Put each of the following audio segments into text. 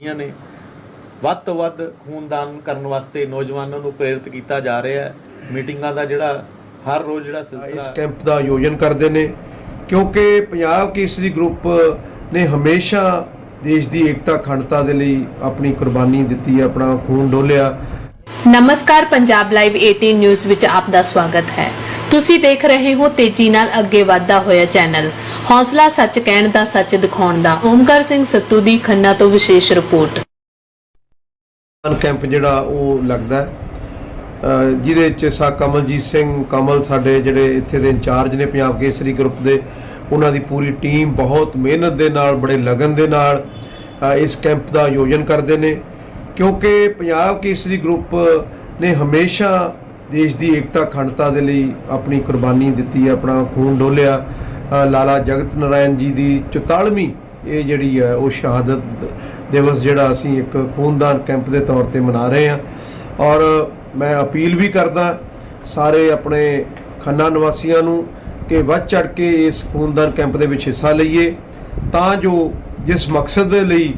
ਰਹੀਆਂ ਨੇ ਵੱਧ ਤੋਂ ਵੱਧ ਖੂਨਦਾਨ ਕਰਨ ਵਾਸਤੇ ਨੌਜਵਾਨਾਂ ਨੂੰ ਪ੍ਰੇਰਿਤ ਕੀਤਾ ਜਾ ਰਿਹਾ ਹੈ। ਮੀਟਿੰਗਾਂ ਦਾ ਜਿਹੜਾ ਹਰ ਰੋਜ਼ ਜਿਹੜਾ ਇਸ ਸਿਲਸਿਲਾ ਕੈਂਪ ਦਾ ਆਯੋਜਨ ਕਰਦੇ ਨੇ ਕਿਉਂਕਿ ਪੰਜਾਬ ਕੇਸਰੀ ਗਰੁੱਪ ਨੇ ਹਮੇਸ਼ਾ ਦੇਸ਼ ਦੀ ਏਕਤਾ ਅਖੰਡਤਾ ਦੇ ਲਈ ਆਪਣੀ ਕੁਰਬਾਨੀ ਦਿੱਤੀ ਹੈ ਆਪਣਾ ਖੂਨ ਡੋਲਿਆ। ਨਮਸਕਾਰ ਪੰਜਾਬ ਲਾਈਵ 18 ਨਿਊਜ਼ ਵਿੱਚ ਆਪ ਦਾ ਸਵਾਗਤ ਹੈ। ਤੁਸੀਂ ਦੇਖ ਰਹੇ ਹੋ ਤੇਜ਼ੀ ਨਾਲ ਅੱਗੇ ਵਧਦਾ ਹੋਇਆ ਚੈਨਲ। ਹੌਸਲਾ ਸੱਚ ਕਹਿਣ ਦਾ, ਸੱਚ ਦਿਖਾਉਣ ਦਾ। ਓਮਕਾਰ ਸਿੰਘ ਸੱਤੂ ਦੀ ਖੰਨਾ ਤੋਂ ਵਿਸ਼ੇਸ਼ ਰਿਪੋਰਟ। ਕੈਂਪ ਜਿਹੜਾ ਉਹ ਲੱਗਦਾ ਜਿਹਦੇ ਵਿੱਚ ਸਾ ਕਮਲਜੀਤ ਸਿੰਘ ਕਮਲ ਸਾਡੇ ਜਿਹੜੇ ਇੱਥੇ ਦੇ ਇੰਚਾਰਜ ਨੇ ਪੰਜਾਬ ਕੇਸਰੀ ਗਰੁੱਪ ਦੇ, ਉਹਨਾਂ ਦੀ ਪੂਰੀ ਟੀਮ ਬਹੁਤ ਮਿਹਨਤ ਦੇ ਨਾਲ, ਬੜੇ ਲਗਨ ਦੇ ਨਾਲ ਇਸ ਕੈਂਪ ਦਾ ਆਯੋਜਨ ਕਰਦੇ ਨੇ। ਕਿਉਂਕਿ ਪੰਜਾਬ ਕੇਸਰੀ ਗਰੁੱਪ ਨੇ ਹਮੇਸ਼ਾ ਦੇਸ਼ ਦੀ ਏਕਤਾ, ਅਖੰਡਤਾ ਦੇ ਲਈ ਆਪਣੀ ਕੁਰਬਾਨੀ ਦਿੱਤੀ ਹੈ, ਆਪਣਾ ਖੂਨ ਡੋਲਿਆ। ਲਾਲਾ ਜਗਤ ਨਾਰਾਇਣ ਜੀ ਦੀ 44ਵੀਂ ਇਹ ਜਿਹੜੀ ਹੈ ਉਹ ਸ਼ਹਾਦਤ ਦਿਵਸ ਜਿਹੜਾ ਅਸੀਂ ਇੱਕ ਖੂਨਦਾਨ ਕੈਂਪ ਦੇ ਤੌਰ ਤੇ ਮਨਾ ਰਹੇ ਹਾਂ। ਔਰ ਮੈਂ ਅਪੀਲ ਵੀ ਕਰਦਾ ਸਾਰੇ ਆਪਣੇ ਖੰਨਾ ਨਿਵਾਸੀਆਂ ਨੂੰ ਕਿ ਵੱਧ ਚੜ ਕੇ ਇਸ ਖੂਨਦਾਨ ਕੈਂਪ ਦੇ ਵਿੱਚ ਹਿੱਸਾ ਲਈਏ। ਤਾਂ ਜੋ ਜਿਸ ਮਕਸਦ ਦੇ ਲਈ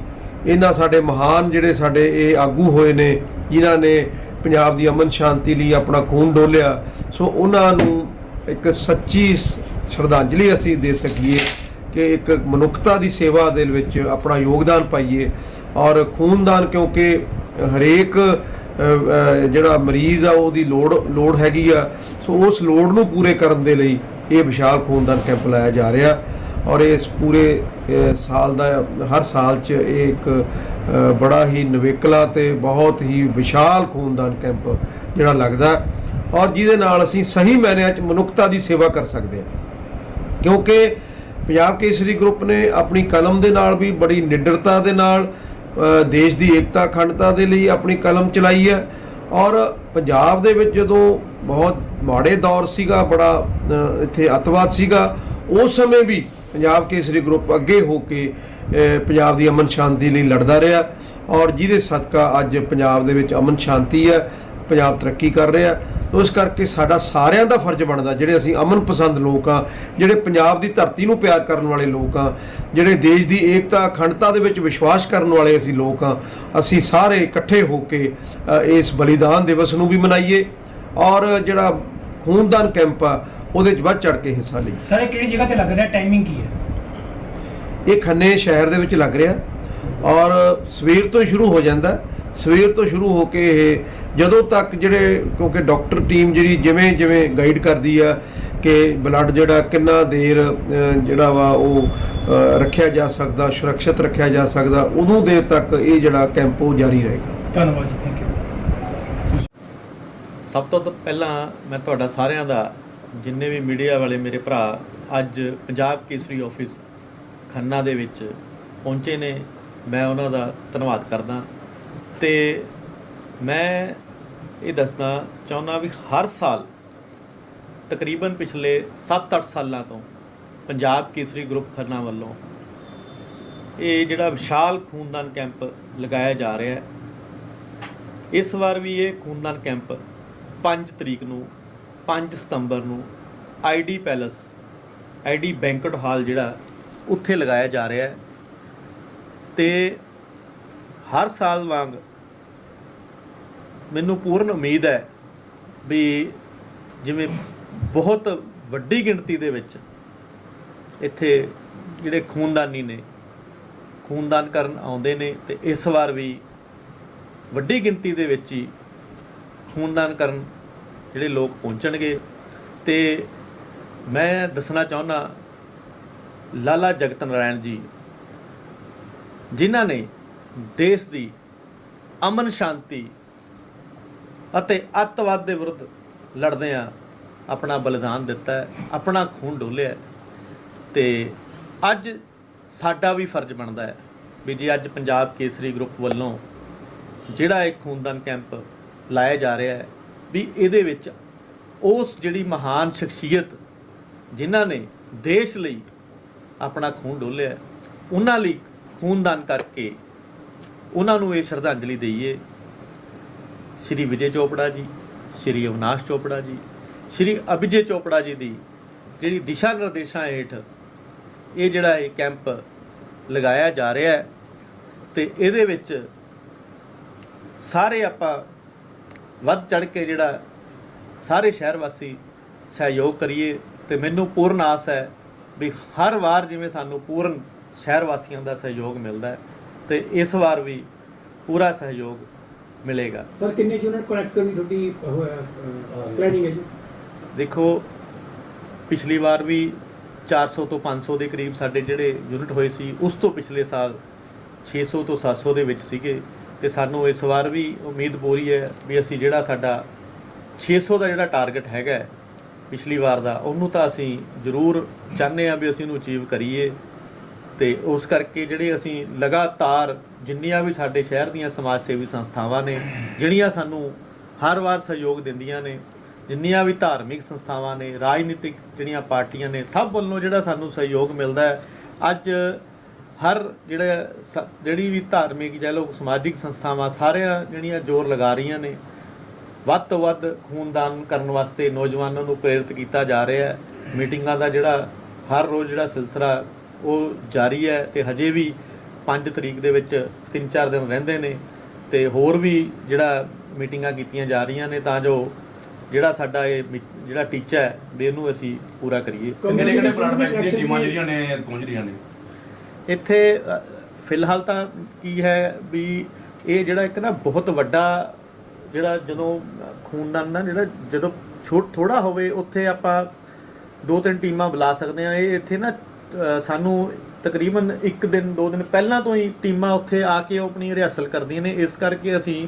ਇਹਨਾਂ ਸਾਡੇ ਮਹਾਨ ਜਿਹੜੇ ਸਾਡੇ ਇਹ ਆਗੂ ਹੋਏ ਨੇ, ਜਿਨ੍ਹਾਂ ਨੇ ਪੰਜਾਬ ਦੀ ਅਮਨ ਸ਼ਾਂਤੀ ਲਈ ਆਪਣਾ ਖੂਨ ਡੋਲਿਆ, ਸੋ ਉਹਨਾਂ ਨੂੰ ਇੱਕ ਸੱਚੀ ਸ- ਸ਼ਰਧਾਂਜਲੀ ਅਸੀਂ ਦੇ ਸਕੀਏ ਕਿ ਇੱਕ ਮਨੁੱਖਤਾ ਦੀ ਸੇਵਾ ਦੇ ਵਿੱਚ ਆਪਣਾ ਯੋਗਦਾਨ ਪਾਈਏ ਔਰ ਖੂਨਦਾਨ ਕਿਉਂਕਿ ਹਰੇਕ ਜਿਹੜਾ ਮਰੀਜ਼ ਆ, ਉਹਦੀ ਲੋੜ ਲੋੜ ਹੈਗੀ ਆ। ਸੋ ਉਸ ਲੋੜ ਨੂੰ ਪੂਰੇ ਕਰਨ ਦੇ ਲਈ ਇਹ ਵਿਸ਼ਾਲ ਖੂਨਦਾਨ ਕੈਂਪ ਲਾਇਆ ਜਾ ਰਿਹਾ ਔਰ ਇਸ ਪੂਰੇ ਸਾਲ ਦਾ, ਹਰ ਸਾਲ 'ਚ ਇਹ ਇੱਕ ਬੜਾ ਹੀ ਨਵੇਕਲਾ ਤੇ ਬਹੁਤ ਹੀ ਵਿਸ਼ਾਲ ਖੂਨਦਾਨ ਕੈਂਪ ਜਿਹੜਾ ਲੱਗਦਾ ਔਰ ਜਿਹਦੇ ਨਾਲ ਅਸੀਂ ਸਹੀ ਮਾਇਨਿਆਂ 'ਚ ਮਨੁੱਖਤਾ ਦੀ ਸੇਵਾ ਕਰ ਸਕਦੇ ਹਾਂ। ਕਿਉਂਕਿ ਪੰਜਾਬ ਕੇਸਰੀ ਗਰੁੱਪ ਨੇ ਆਪਣੀ ਕਲਮ ਦੇ ਨਾਲ ਵੀ ਬੜੀ ਨਿਡਰਤਾ ਦੇ ਨਾਲ ਦੇਸ਼ ਦੀ ਏਕਤਾ ਅਖੰਡਤਾ ਦੇ ਲਈ ਆਪਣੀ ਕਲਮ ਚਲਾਈ ਹੈ। ਔਰ ਪੰਜਾਬ ਦੇ ਵਿੱਚ ਜਦੋਂ ਬਹੁਤ ਮਾੜੇ ਦੌਰ ਸੀਗਾ, ਬੜਾ ਇੱਥੇ ਅਤਵਾਦ ਸੀਗਾ, ਉਸ ਸਮੇਂ ਵੀ ਪੰਜਾਬ ਕੇਸਰੀ ਗਰੁੱਪ ਅੱਗੇ ਹੋ ਕੇ ਪੰਜਾਬ ਦੀ ਅਮਨ ਸ਼ਾਂਤੀ ਲਈ ਲੜਦਾ ਰਿਹਾ। ਔਰ ਜਿਹਦੇ ਸਦਕਾ ਅੱਜ ਪੰਜਾਬ ਦੇ ਵਿੱਚ ਅਮਨ ਸ਼ਾਂਤੀ ਹੈ। ਪੰਜਾਬ ਤਰੱਕੀ ਕਰ ਰਿਹਾ ਤੋ ਇਸ ਕਰਕੇ ਸਾਡਾ ਸਾਰਿਆਂ ਦਾ ਫਰਜ਼ ਬਣਦਾ ਜਿਹੜੇ ਅਸੀਂ ਅਮਨ ਪਸੰਦ ਲੋਕ ਆ ਜਿਹੜੇ ਪੰਜਾਬ ਦੀ ਧਰਤੀ ਨੂੰ ਪਿਆਰ ਕਰਨ ਵਾਲੇ ਲੋਕ ਆ ਜਿਹੜੇ ਦੇਸ਼ ਦੀ ਏਕਤਾ ਅਖੰਡਤਾ ਦੇ ਵਿੱਚ ਵਿਸ਼ਵਾਸ ਕਰਨ ਵਾਲੇ ਅਸੀਂ ਲੋਕ ਆ ਅਸੀਂ ਸਾਰੇ ਇਕੱਠੇ ਹੋ ਕੇ ਇਸ ਬਲੀਦਾਨ ਦਿਵਸ ਨੂੰ ਵੀ ਮਨਾਈਏ ਔਰ ਜਿਹੜਾ ਖੂਨਦਾਨ ਕੈਂਪ ਆ ਉਹਦੇ 'ਚ ਵੱਧ ਚੜ ਕੇ ਹਿੱਸਾ ਲਈ ਸਰ ਇਹ ਕਿਹੜੀ ਜਗ੍ਹਾ ਤੇ ਲੱਗ ਰਿਹਾ? ਟਾਈਮਿੰਗ ਕੀ ਹੈ? ਇਹ ਖੰਨੇ ਸ਼ਹਿਰ ਦੇ ਵਿੱਚ ਲੱਗ ਰਿਹਾ ਔਰ ਸਵੇਰ ਤੋਂ ਹੀ ਸ਼ੁਰੂ ਹੋ ਜਾਂਦਾ। ਸਵੇਰ ਤੋਂ ਸ਼ੁਰੂ ਹੋ ਕੇ ਇਹ ਜਦੋਂ ਤੱਕ ਜਿਹੜੇ ਕਿਉਂਕਿ ਡਾਕਟਰ ਟੀਮ ਜਿਹੜੀ ਜਿਵੇਂ ਜਿਵੇਂ ਗਾਈਡ ਕਰਦੀ ਆ ਕਿ ਬਲੱਡ ਜਿਹੜਾ ਕਿੰਨਾ ਦੇਰ ਜਿਹੜਾ ਵਾ ਉਹ ਰੱਖਿਆ ਜਾ ਸਕਦਾ ਸੁਰੱਖਿਅਤ ਰੱਖਿਆ ਜਾ ਸਕਦਾ ਉਦੋਂ ਦੇਰ ਤੱਕ ਇਹ ਜਿਹੜਾ ਕੈਂਪ ਉਹ ਜਾਰੀ ਰਹੇਗਾ। ਧੰਨਵਾਦ ਜੀ ਥੈਂਕ ਯੂ ਸਭ ਤੋਂ ਤਾਂ ਪਹਿਲਾਂ ਮੈਂ ਤੁਹਾਡਾ ਸਾਰਿਆਂ ਦਾ ਜਿੰਨੇ ਵੀ ਮੀਡੀਆ ਵਾਲੇ ਮੇਰੇ ਭਰਾ ਅੱਜ ਪੰਜਾਬ ਕੇਸਰੀ ਆਫਿਸ ਖੰਨਾ ਦੇ ਵਿੱਚ ਪਹੁੰਚੇ ਨੇ ਮੈਂ ਉਹਨਾਂ ਦਾ ਧੰਨਵਾਦ ਕਰਦਾ। ਤੇ ਮੈਂ ਇਹ ਦੱਸਣਾ ਚਾਹੁੰਦਾ ਵੀ ਹਰ ਸਾਲ ਤਕਰੀਬਨ ਪਿਛਲੇ 7-8 ਸਾਲਾਂ ਤੋਂ ਪੰਜਾਬ ਕੇਸਰੀ ਗਰੁੱਪ ਖੰਨਾ ਵੱਲੋਂ ਇਹ ਜਿਹੜਾ ਵਿਸ਼ਾਲ ਖੂਨਦਾਨ ਕੈਂਪ ਲਗਾਇਆ ਜਾ ਰਿਹਾ ਹੈ। ਇਸ ਵਾਰ ਵੀ ਇਹ ਖੂਨਦਾਨ ਕੈਂਪ 5 ਤਰੀਕ ਨੂੰ 5 ਸਤੰਬਰ ਨੂੰ ID palace ID banquet hall ਜਿਹੜਾ ਉੱਥੇ ਲਗਾਇਆ ਜਾ ਰਿਹਾ ਹੈ। ਤੇ ਹਰ ਸਾਲ ਵਾਂਗ ਮੈਨੂੰ ਪੂਰਨ ਉਮੀਦ ਹੈ ਵੀ ਜਿਵੇਂ ਬਹੁਤ ਵੱਡੀ ਗਿਣਤੀ ਦੇ ਵਿੱਚ ਇੱਥੇ ਜਿਹੜੇ ਖੂਨਦਾਨੀ ਨੇ, ਖੂਨਦਾਨ ਕਰਨ ਆਉਂਦੇ ਨੇ ਤੇ ਇਸ ਵਾਰ ਵੀ ਵੱਡੀ ਗਿਣਤੀ ਦੇ ਵਿੱਚ ਹੀ ਖੂਨਦਾਨ ਕਰਨ ਜਿਹੜੇ ਲੋਕ ਪਹੁੰਚਣਗੇ। ਤੇ ਮੈਂ ਦੱਸਣਾ ਚਾਹੁੰਦਾ ਲਾਲਾ ਜਗਤ ਨਾਰਾਇਣ ਜੀ, ਜਿਨ੍ਹਾਂ ਨੇ ਦੇਸ਼ ਦੀ ਅਮਨ ਸ਼ਾਂਤੀ ਅਤੇ ਅੱਤਵਾਦ ਦੇ ਵਿਰੁੱਧ ਲੜਦਿਆਂ ਆਪਣਾ ਬਲੀਦਾਨ ਦਿੱਤਾ ਹੈ, ਆਪਣਾ ਖੂਨ ਡੋਲਿਆ ਹੈ। ਤੇ ਅੱਜ ਸਾਡਾ ਵੀ ਫਰਜ਼ ਬਣਦਾ ਹੈ ਵੀ ਜੇ ਅੱਜ ਪੰਜਾਬ ਕੇਸਰੀ ਗਰੁੱਪ ਵੱਲੋਂ ਜਿਹੜਾ ਇਹ ਖੂਨਦਾਨ ਕੈਂਪ ਲਾਇਆ ਜਾ ਰਿਹਾ ਹੈ, ਵੀ ਇਹਦੇ ਵਿੱਚ ਉਸ ਜਿਹੜੀ ਮਹਾਨ ਸ਼ਖਸੀਅਤ ਜਿਨ੍ਹਾਂ ਨੇ ਦੇਸ਼ ਲਈ ਆਪਣਾ ਖੂਨ ਡੋਲਿਆ ਉਹਨਾਂ ਲਈ ਖੂਨਦਾਨ ਕਰਕੇ ਉਹਨਾਂ ਨੂੰ ਇਹ ਸ਼ਰਧਾਂਜਲੀ ਦਈਏ ਸ਼੍ਰੀ ਵਿਜੇ ਚੋਪੜਾ ਜੀ, ਸ਼੍ਰੀ ਅਵਨਾਸ਼ ਚੋਪੜਾ ਜੀ, ਸ਼੍ਰੀ ਅਭਿਜੇ ਚੋਪੜਾ ਜੀ ਦੀ ਜਿਹੜੀ ਦਿਸ਼ਾ ਨਿਰਦੇਸ਼ਾਂ ਹੇਠ ਇਹ ਜਿਹੜਾ ਇਹ ਕੈਂਪ ਲਗਾਇਆ ਜਾ ਰਿਹਾ ਹੈ ਤੇ ਇਹਦੇ ਵਿੱਚ ਸਾਰੇ ਆਪਾਂ ਵੱਧ ਚੜ ਕੇ ਜਿਹੜਾ ਸਾਰੇ ਸ਼ਹਿਰ ਵਾਸੀ ਸਹਿਯੋਗ ਕਰੀਏ ਤੇ ਮੈਨੂੰ ਪੂਰਨ ਆਸ ਹੈ ਵੀ ਹਰ ਵਾਰ ਜਿਵੇਂ ਸਾਨੂੰ ਪੂਰਨ ਸ਼ਹਿਰ ਵਾਸੀਆਂ ਦਾ ਸਹਿਯੋਗ ਮਿਲਦਾ ਹੈ ਤੇ ਇਸ ਵਾਰ ਵੀ ਪੂਰਾ ਸਹਿਯੋਗ ਮਿਲੇਗਾ। ਸਰ ਕਿੰਨੇ ਯੂਨਿਟ ਕਨੈਕਟ ਕਰਨ ਦੀ ਤੁਹਾਡੀ ਪਲੈਨਿੰਗ ਹੈ ਜੀ? ਦੇਖੋ ਪਿਛਲੀ ਵਾਰ ਵੀ 400 ਤੋਂ 500 ਦੇ ਕਰੀਬ ਸਾਡੇ ਜਿਹੜੇ ਯੂਨਿਟ ਹੋਏ ਸੀ ਉਸ ਤੋਂ ਪਿਛਲੇ ਸਾਲ 600 ਤੋਂ 700 ਦੇ ਵਿੱਚ ਸੀਗੇ। ਤੇ ਸਾਨੂੰ ਇਸ ਵਾਰ ਵੀ ਉਮੀਦ ਪੂਰੀ ਹੈ ਵੀ ਅਸੀਂ ਜਿਹੜਾ ਸਾਡਾ 600 ਦਾ ਜਿਹੜਾ ਟਾਰਗੇਟ ਹੈਗਾ ਪਿਛਲੀ ਵਾਰ ਦਾ ਉਹਨੂੰ ਤਾਂ ਅਸੀਂ ਜ਼ਰੂਰ ਚਾਹੁੰਦੇ ਹਾਂ ਵੀ ਅਸੀਂ ਉਹਨੂੰ ਅਚੀਵ ਕਰੀਏ। ਤੇ ਉਸ ਕਰਕੇ ਜਿਹੜੇ ਅਸੀਂ ਲਗਾਤਾਰ ਜਿੰਨੀਆਂ ਵੀ ਸਾਡੇ ਸ਼ਹਿਰ ਦੀਆਂ ਸਮਾਜ ਸੇਵੀ ਸੰਸਥਾਵਾਂ ਨੇ, ਜਿਹੜੀਆਂ ਸਾਨੂੰ ਹਰ ਵਾਰ ਸਹਿਯੋਗ ਦਿੰਦੀਆਂ ਨੇ, ਜਿੰਨੀਆਂ ਵੀ ਧਾਰਮਿਕ ਸੰਸਥਾਵਾਂ ਨੇ, ਰਾਜਨੀਤਿਕ ਜਿਹੜੀਆਂ ਪਾਰਟੀਆਂ ਨੇ, ਸਭ ਵੱਲੋਂ ਜਿਹੜਾ ਸਾਨੂੰ ਸਹਿਯੋਗ ਮਿਲਦਾ ਹੈ। ਅੱਜ ਹਰ ਜਿਹੜਾ ਸ- ਜਿਹੜੀ ਵੀ ਧਾਰਮਿਕ ਜਾਂ ਲੋਕ ਸਮਾਜਿਕ ਸੰਸਥਾਵਾਂ ਸਾਰਿਆਂ ਜਿਹੜੀਆਂ ਜ਼ੋਰ ਲਗਾ ਰਹੀਆਂ ਨੇ, ਵੱਧ ਤੋਂ ਵੱਧ ਖੂਨਦਾਨ ਕਰਨ ਵਾਸਤੇ ਨੌਜਵਾਨਾਂ ਨੂੰ ਪ੍ਰੇਰਿਤ ਕੀਤਾ ਜਾ ਰਿਹਾ ਹੈ। ਮੀਟਿੰਗਾਂ ਦਾ ਜਿਹੜਾ ਹਰ ਰੋਜ਼ ਜਿਹੜਾ ਸਿਲਸਿਲਾ ਉਹ ਜਾਰੀ ਹੈ ਤੇ ਹਜੇ ਵੀ 5 ਤਰੀਕ ਦੇ ਵਿੱਚ 3-4 ਦਿਨ ਰਹਿੰਦੇ ਨੇ ਤੇ ਹੋਰ ਵੀ ਜਿਹੜਾ ਮੀਟਿੰਗਾਂ ਕੀਤੀਆਂ ਜਾ ਰਹੀਆਂ ਨੇ ਤਾਂ ਜੋ ਜਿਹੜਾ ਸਾਡਾ ਇਹ ਮੀ- ਜਿਹੜਾ ਟੀਚਾ ਹੈ ਵੀ ਇਹਨੂੰ ਅਸੀਂ ਪੂਰਾ ਕਰੀਏ। ਕਿਹੜੇ ਕਿਹੜੇ ਬਲੱਡ ਬੈਂਕ ਦੀਆਂ ਟੀਮਾਂ ਜਿਹੜੀਆਂ ਨੇ ਪਹੁੰਚ ਰਹੀਆਂ ਨੇ? ਇੱਥੇ ਫਿਲਹਾਲ ਤਾਂ ਕੀ ਹੈ ਵੀ ਇਹ ਜਿਹੜਾ ਇੱਕ ਨਾ ਬਹੁਤ ਵੱਡਾ ਜਿਹੜਾ ਜਦੋਂ ਖੂਨਦਾਨ ਨਾ ਜਿਹੜਾ ਜਦੋਂ ਛੋਟ ਥੋੜਾ ਹੋਵੇ ਉੱਥੇ ਆਪਾਂ ਦੋ ਤਿੰਨ ਟੀਮਾਂ ਬੁਲਾ ਸਕਦੇ ਆ ਇਹ ਇੱਥੇ ਨਾ ਸਾਨੂੰ ਤਕਰੀਬਨ ਇੱਕ ਦਿਨ, ਦੋ ਦਿਨ ਪਹਿਲਾਂ ਤੋਂ ਹੀ ਟੀਮਾਂ ਉੱਥੇ ਆ ਕੇ ਉਹ ਆਪਣੀ ਰਿਹਰਸਲ ਕਰਦੀਆਂ ਨੇ। ਇਸ ਕਰਕੇ ਅਸੀਂ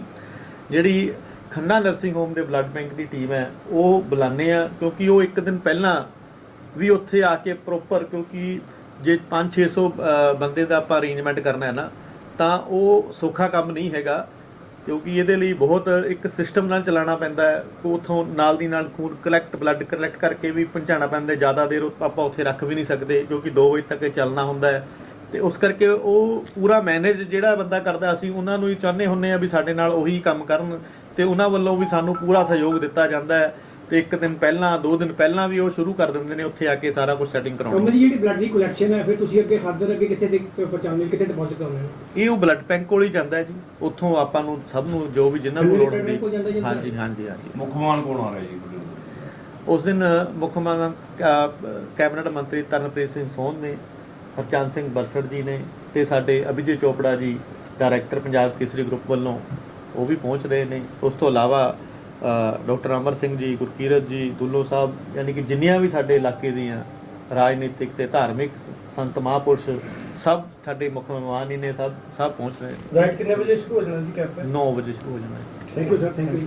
ਜਿਹੜੀ ਖੰਨਾ ਨਰਸਿੰਗ ਹੋਮ ਦੇ ਬਲੱਡ ਬੈਂਕ ਦੀ ਟੀਮ ਹੈ, ਉਹ ਬੁਲਾਉਂਦੇ ਆ ਕਿਉਂਕਿ ਉਹ ਇੱਕ ਦਿਨ ਪਹਿਲਾਂ ਵੀ ਉੱਥੇ ਆ ਕੇ ਪ੍ਰੋਪਰ ਕਿਉਂਕਿ ਜੇ 5-600 ਬੰਦੇ ਦਾ ਆਪਾਂ ਅਰੇਂਜਮੈਂਟ ਕਰਨਾ ਹੈ ਨਾ, ਤਾਂ ਉਹ ਸੌਖਾ ਕੰਮ ਨਹੀਂ ਹੈਗਾ। ਕਿਉਂਕਿ ਇਹਦੇ ਲਈ ਬਹੁਤ ਇੱਕ ਸਿਸਟਮ ਨਾਲ ਚਲਾਉਣਾ ਪੈਂਦਾ ਹੈ। ਉਥੋਂ ਨਾਲ ਦੀ ਨਾਲ ਖੂਨ ਕਲੈਕਟ ਬਲੱਡ ਕਲੈਕਟ ਕਰਕੇ ਵੀ ਪਹੁੰਚਾਉਣਾ ਪੈਂਦਾ ਜ਼ਿਆਦਾ ਦੇਰ ਆਪਾਂ ਉੱਥੇ ਰੱਖ ਵੀ ਨਹੀਂ ਸਕਦੇ, ਕਿਉਂਕਿ 2 ਵਜੇ ਤੱਕ ਇਹ ਚੱਲਣਾ ਹੁੰਦਾ ਹੈ। ਤੇ ਉਸ ਕਰਕੇ ਉਹ ਪੂਰਾ ਮੈਨੇਜ ਜਿਹੜਾ ਬੰਦਾ ਕਰਦਾ, ਅਸੀਂ ਉਹਨਾਂ ਨੂੰ ਹੀ ਚਾਹੁੰਦੇ ਹੁੰਨੇ ਆ ਵੀ ਸਾਡੇ ਨਾਲ ਉਹੀ ਕੰਮ ਕਰਨ ਤੇ ਉਹਨਾਂ ਵੱਲੋਂ ਵੀ ਸਾਨੂੰ ਪੂਰਾ ਸਹਿਯੋਗ ਦਿੱਤਾ ਜਾਂਦਾ ਹੈ। ਤੇ ਇੱਕ ਦਿਨ ਪਹਿਲਾਂ ਦੋ ਦਿਨ ਪਹਿਲਾਂ ਵੀ ਉਹ ਸ਼ੁਰੂ ਕਰ ਦਿੰਦੇ ਨੇ ਉੱਥੇ ਆ ਕੇ ਸਾਰਾ ਕੁਝ ਸੈਟਿੰਗ ਕਰਾਉਣ। ਜੀ ਜਿਹੜੀ ਬਲੱਡ ਦੀ ਕਲੈਕਸ਼ਨ ਹੈ ਫਿਰ ਤੁਸੀਂ ਅੱਗੇ ਫਰਦਰ ਅੱਗੇ ਕਿੱਥੇ ਤੇ ਪਹੁੰਚਾਉਂਦੇ ਕਿੱਥੇ ਡਿਪੋਜ਼ਿਟ ਕਰਾਉਂਦੇ ਹੋ? ਇਹ ਉਹ ਬਲੱਡ ਬੈਂਕ ਕੋਲ ਹੀ ਜਾਂਦਾ ਹੈ ਜੀ। ਉੱਥੋਂ ਆਪਾਂ ਨੂੰ ਸਭ ਨੂੰ ਜੋ ਵੀ ਜਿੰਨਾਂ ਨੂੰ ਲੋੜ ਹੁੰਦੀ। ਹਾਂਜੀ ਹਾਂਜੀ ਹਾਂਜੀ। ਮੁੱਖ ਮਹਿਮਾਨ ਕੌਣ ਆ ਰਿਹਾ ਜੀ? ਉਸ ਦਿਨ ਮੁੱਖ ਮਹਿਮਾਨ ਕੈਬਨਿਟ ਮੰਤਰੀ ਤਰਨਪ੍ਰੀਤ ਸਿੰਘ ਸੋਹਨ ਨੇ ਹਰਚੰਦ ਸਿੰਘ ਬਰਸੜ ਜੀ ਨੇ ਤੇ ਸਾਡੇ ਅਭਿਜੀਤ ਚੋਪੜਾ ਜੀ ਡਾਇਰੈਕਟਰ ਪੰਜਾਬ ਕੇਸਰੀ ਗਰੁੱਪ ਵੱਲੋਂ ਉਹ ਵੀ ਪਹੁੰਚ ਰਹੇ ਨੇ। ਉਸ ਤੋਂ ਇਲਾਵਾ ਡਾਕਟਰ ਅਮਰ ਸਿੰਘ ਜੀ ਗੁਰਕੀਰਤ ਜੀ ਦੁੱਲੋ ਸਾਹਿਬ ਯਾਨੀ ਕਿ ਜਿੰਨੀਆਂ ਵੀ ਸਾਡੇ ਇਲਾਕੇ ਦੀਆਂ ਰਾਜਨੀਤਿਕ ਤੇ ਧਾਰਮਿਕ ਸੰਤ ਮਹਾਂਪੁਰਸ਼ ਸਭ ਸਾਡੇ ਮੁੱਖ ਮਹਿਮਾਨ ਹੀ ਨੇ ਸਭ ਸਭ ਪਹੁੰਚ ਰਹੇ ਨੇ। ਰਾਈਟ ਕਿੰਨੇ ਵਜੇ ਸ਼ੁਰੂ ਹੋ ਜਾਣਾ ਜੀ ਕੈਂਪ? 9 ਵਜੇ ਸ਼ੁਰੂ ਹੋ ਜਾਣਾ thank you sir thank you